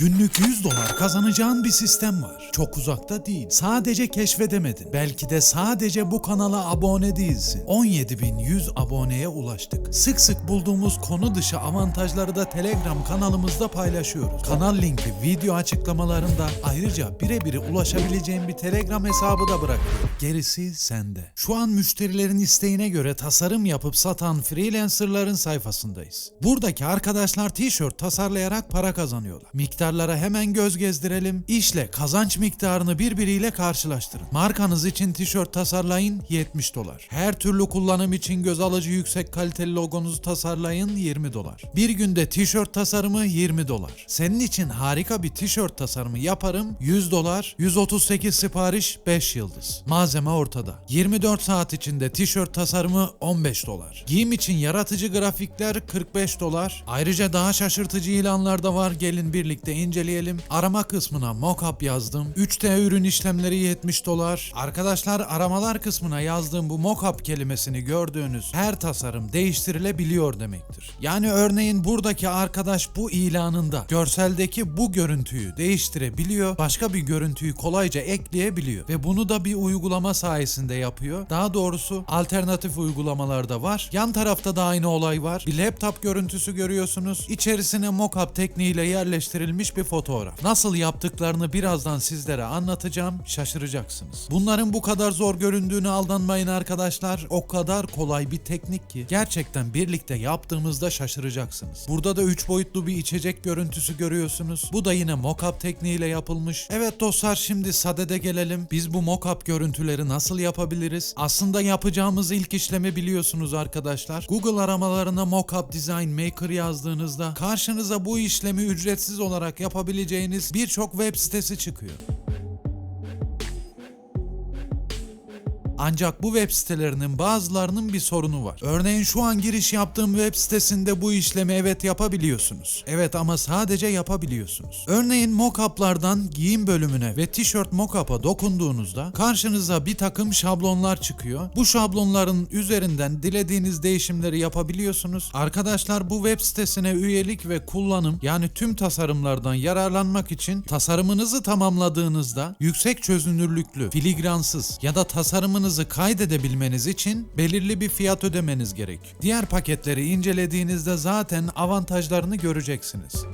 Günlük 100 dolar kazanacağın bir sistem var. Çok uzakta değil. Sadece keşfedemedin. Belki de sadece bu kanala abone değilsin. 17.100 aboneye ulaştık. Sık sık bulduğumuz konu dışı avantajları da Telegram kanalımızda paylaşıyoruz. Kanal linki video açıklamalarında ayrıca birebir ulaşabileceğin bir Telegram hesabı da bırakıyorum. Gerisi sende. Şu an müşterilerin isteğine göre tasarım yapıp satan freelancerların sayfasındayız. Buradaki arkadaşlar tişört tasarlayarak para kazanıyorlar. Miktarlara hemen göz gezdirelim. İşle kazanç miktarını birbiriyle karşılaştırın. Markanız için tişört tasarlayın 70 dolar. Her türlü kullanım için göz alıcı yüksek kaliteli logonuzu tasarlayın 20 dolar. Bir günde tişört tasarımı 20 dolar. Senin için harika bir tişört tasarımı yaparım 100 dolar. 138 sipariş 5 yıldız. Malzeme ortada. 24 saat içinde tişört tasarımı 15 dolar. Giyim için yaratıcı grafikler 45 dolar. Ayrıca daha şaşırtıcı ilanlar da var. Gelin birlikte inceleyelim. Arama kısmına mockup yazdım. 3D ürün işlemleri 70 dolar. Arkadaşlar aramalar kısmına yazdığım bu mockup kelimesini gördüğünüz her tasarım değiştirilebiliyor demektir. Yani örneğin buradaki arkadaş bu ilanında görseldeki bu görüntüyü değiştirebiliyor. Başka bir görüntüyü kolayca ekleyebiliyor. Ve bunu da bir uygulama sayesinde yapıyor. Daha doğrusu alternatif uygulamalar da var. Yan tarafta da aynı olay var. Bir laptop görüntüsü görüyorsunuz. İçerisine mockup tekniğiyle yerleştirilmiş bir fotoğraf. Nasıl yaptıklarını birazdan sizlere anlatacağım. Şaşıracaksınız. Bunların bu kadar zor göründüğüne aldanmayın arkadaşlar. O kadar kolay bir teknik ki gerçekten birlikte yaptığımızda şaşıracaksınız. Burada da 3 boyutlu bir içecek görüntüsü görüyorsunuz. Bu da yine mockup tekniğiyle yapılmış. Evet dostlar şimdi sadede gelelim. Biz bu mockup görüntüleri nasıl yapabiliriz? Aslında yapacağımız ilk işlemi biliyorsunuz arkadaşlar. Google aramalarına mockup design maker yazdığınızda karşınıza bu işlemi ücretsiz olarak yapabileceğiniz birçok web sitesi çıkıyor. Ancak bu web sitelerinin bazılarının bir sorunu var. Örneğin şu an giriş yaptığım web sitesinde bu işlemi evet yapabiliyorsunuz. Evet ama sadece yapabiliyorsunuz. Örneğin mockup'lardan giyim bölümüne ve tişört mockup'a dokunduğunuzda karşınıza bir takım şablonlar çıkıyor. Bu şablonların üzerinden dilediğiniz değişimleri yapabiliyorsunuz. Arkadaşlar bu web sitesine üyelik ve kullanım yani tüm tasarımlardan yararlanmak için tasarımınızı tamamladığınızda yüksek çözünürlüklü, filigransız ya da tasarımınızı kaydedebilmeniz için belirli bir fiyat ödemeniz gerek. Diğer paketleri incelediğinizde zaten avantajlarını göreceksiniz.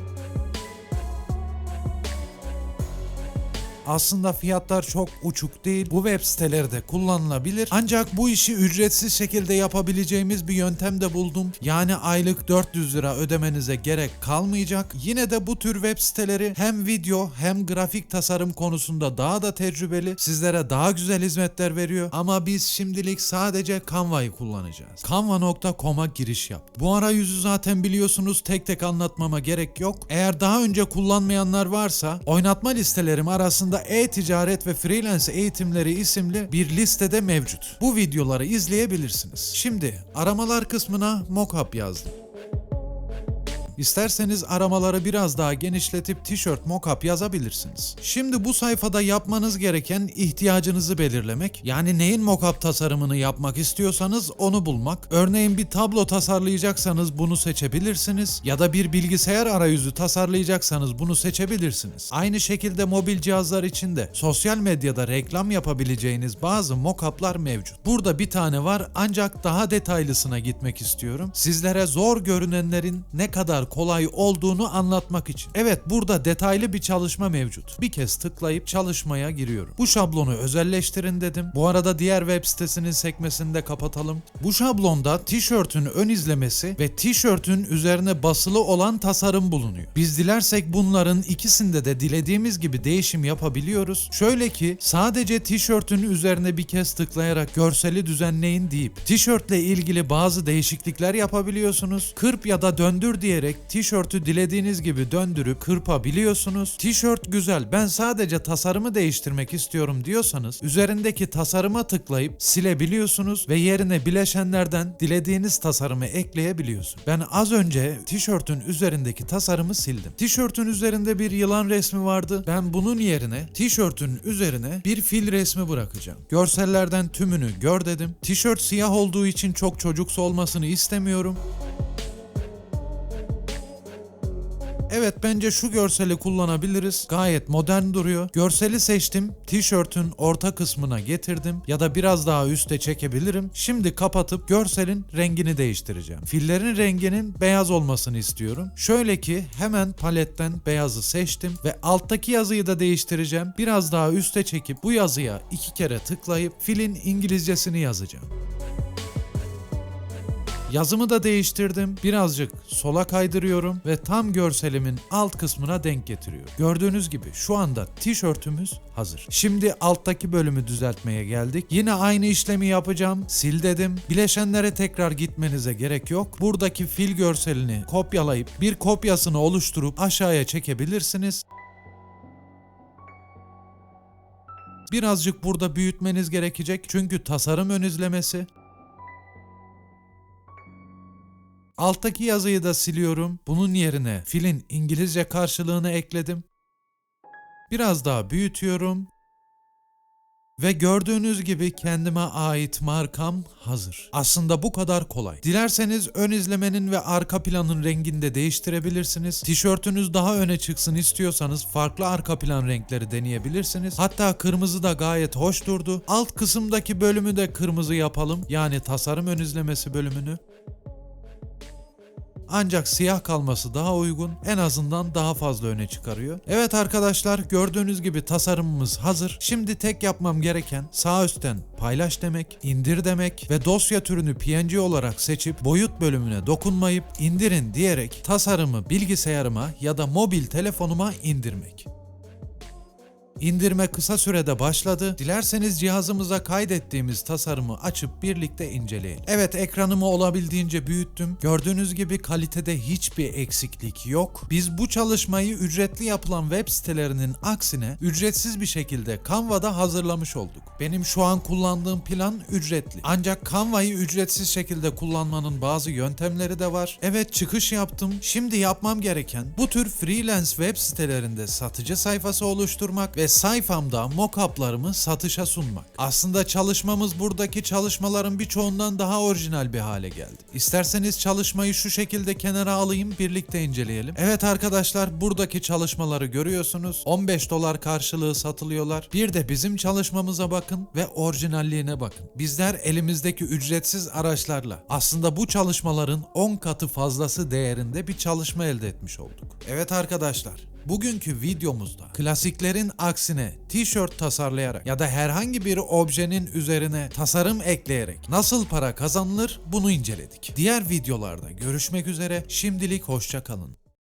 Aslında fiyatlar çok uçuk değil. Bu web sitelerde kullanılabilir. Ancak bu işi ücretsiz şekilde yapabileceğimiz bir yöntem de buldum. Yani aylık 400 lira ödemenize gerek kalmayacak. Yine de bu tür web siteleri hem video hem grafik tasarım konusunda daha da tecrübeli, sizlere daha güzel hizmetler veriyor. Ama biz şimdilik sadece Canva'yı kullanacağız. Canva.com'a giriş yap. Bu arayüzü zaten biliyorsunuz tek tek anlatmama gerek yok. Eğer daha önce kullanmayanlar varsa oynatma listelerim arasında e-ticaret ve freelance eğitimleri isimli bir listede mevcut. Bu videoları izleyebilirsiniz. Şimdi aramalar kısmına mockup yazdım. İsterseniz aramaları biraz daha genişletip tişört mockup yazabilirsiniz. Şimdi bu sayfada yapmanız gereken ihtiyacınızı belirlemek. Yani neyin mockup tasarımını yapmak istiyorsanız onu bulmak. Örneğin bir tablo tasarlayacaksanız bunu seçebilirsiniz. Ya da bir bilgisayar arayüzü tasarlayacaksanız bunu seçebilirsiniz. Aynı şekilde mobil cihazlar için de sosyal medyada reklam yapabileceğiniz bazı mockup'lar mevcut. Burada bir tane var ancak daha detaylısına gitmek istiyorum. Sizlere zor görünenlerin ne kadar kolay olduğunu anlatmak için. Evet burada detaylı bir çalışma mevcut. Bir kez tıklayıp çalışmaya giriyorum. Bu şablonu özelleştirin dedim. Bu arada diğer web sitesinin sekmesini de kapatalım. Bu şablonda tişörtün ön izlemesi ve tişörtün üzerine basılı olan tasarım bulunuyor. Biz dilersek bunların ikisinde de dilediğimiz gibi değişim yapabiliyoruz. Şöyle ki sadece tişörtün üzerine bir kez tıklayarak görseli düzenleyin deyip tişörtle ilgili bazı değişiklikler yapabiliyorsunuz. Kırp ya da döndür diyerek tişörtü dilediğiniz gibi döndürüp kırpabiliyorsunuz. Tişört güzel ben sadece tasarımı değiştirmek istiyorum diyorsanız üzerindeki tasarıma tıklayıp silebiliyorsunuz ve yerine bileşenlerden dilediğiniz tasarımı ekleyebiliyorsunuz. Ben az önce tişörtün üzerindeki tasarımı sildim. Tişörtün üzerinde bir yılan resmi vardı. Ben bunun yerine tişörtün üzerine bir fil resmi bırakacağım. Görsellerden tümünü gör dedim. Tişört siyah olduğu için çok çocuksu olmasını istemiyorum. Evet bence şu görseli kullanabiliriz. Gayet modern duruyor. Görseli seçtim. Tişörtün orta kısmına getirdim ya da biraz daha üste çekebilirim. Şimdi kapatıp görselin rengini değiştireceğim. Fillerin renginin beyaz olmasını istiyorum. Şöyle ki hemen paletten beyazı seçtim ve alttaki yazıyı da değiştireceğim. Biraz daha üste çekip bu yazıya iki kere tıklayıp filin İngilizcesini yazacağım. Yazımı da değiştirdim. Birazcık sola kaydırıyorum ve tam görselimin alt kısmına denk getiriyorum. Gördüğünüz gibi şu anda tişörtümüz hazır. Şimdi alttaki bölümü düzeltmeye geldik. Yine aynı işlemi yapacağım. Sil dedim. Bileşenlere tekrar gitmenize gerek yok. Buradaki fil görselini kopyalayıp bir kopyasını oluşturup aşağıya çekebilirsiniz. Birazcık burada büyütmeniz gerekecek çünkü tasarım ön izlemesi. Alttaki yazıyı da siliyorum. Bunun yerine filin İngilizce karşılığını ekledim. Biraz daha büyütüyorum. Ve gördüğünüz gibi kendime ait markam hazır. Aslında bu kadar kolay. Dilerseniz ön izlemenin ve arka planın rengini de değiştirebilirsiniz. Tişörtünüz daha öne çıksın istiyorsanız farklı arka plan renkleri deneyebilirsiniz. Hatta kırmızı da gayet hoş durdu. Alt kısımdaki bölümü de kırmızı yapalım. Yani tasarım ön izlemesi bölümünü. Ancak siyah kalması daha uygun, en azından daha fazla öne çıkarıyor. Evet arkadaşlar gördüğünüz gibi tasarımımız hazır. Şimdi tek yapmam gereken sağ üstten paylaş demek, indir demek ve dosya türünü PNG olarak seçip boyut bölümüne dokunmayıp indirin diyerek tasarımı bilgisayarıma ya da mobil telefonuma indirmek. İndirme kısa sürede başladı. Dilerseniz cihazımıza kaydettiğimiz tasarımı açıp birlikte inceleyelim. Evet ekranımı olabildiğince büyüttüm. Gördüğünüz gibi kalitede hiçbir eksiklik yok. Biz bu çalışmayı ücretli yapılan web sitelerinin aksine ücretsiz bir şekilde Canva'da hazırlamış olduk. Benim şu an kullandığım plan ücretli. Ancak Canva'yı ücretsiz şekilde kullanmanın bazı yöntemleri de var. Evet çıkış yaptım. Şimdi yapmam gereken bu tür freelance web sitelerinde satıcı sayfası oluşturmak ve sayfamda mockup'larımı satışa sunmak. Aslında çalışmamız buradaki çalışmaların birçoğundan daha orijinal bir hale geldi. İsterseniz çalışmayı şu şekilde kenara alayım birlikte inceleyelim. Evet arkadaşlar buradaki çalışmaları görüyorsunuz. 15 dolar karşılığı satılıyorlar. Bir de bizim çalışmamıza bakın ve orijinalliğine bakın. Bizler elimizdeki ücretsiz araçlarla aslında bu çalışmaların 10 katı fazlası değerinde bir çalışma elde etmiş olduk. Evet arkadaşlar Bugünkü videomuzda klasiklerin aksine tişört tasarlayarak ya da herhangi bir objenin üzerine tasarım ekleyerek nasıl para kazanılır bunu inceledik. Diğer videolarda görüşmek üzere şimdilik hoşça kalın.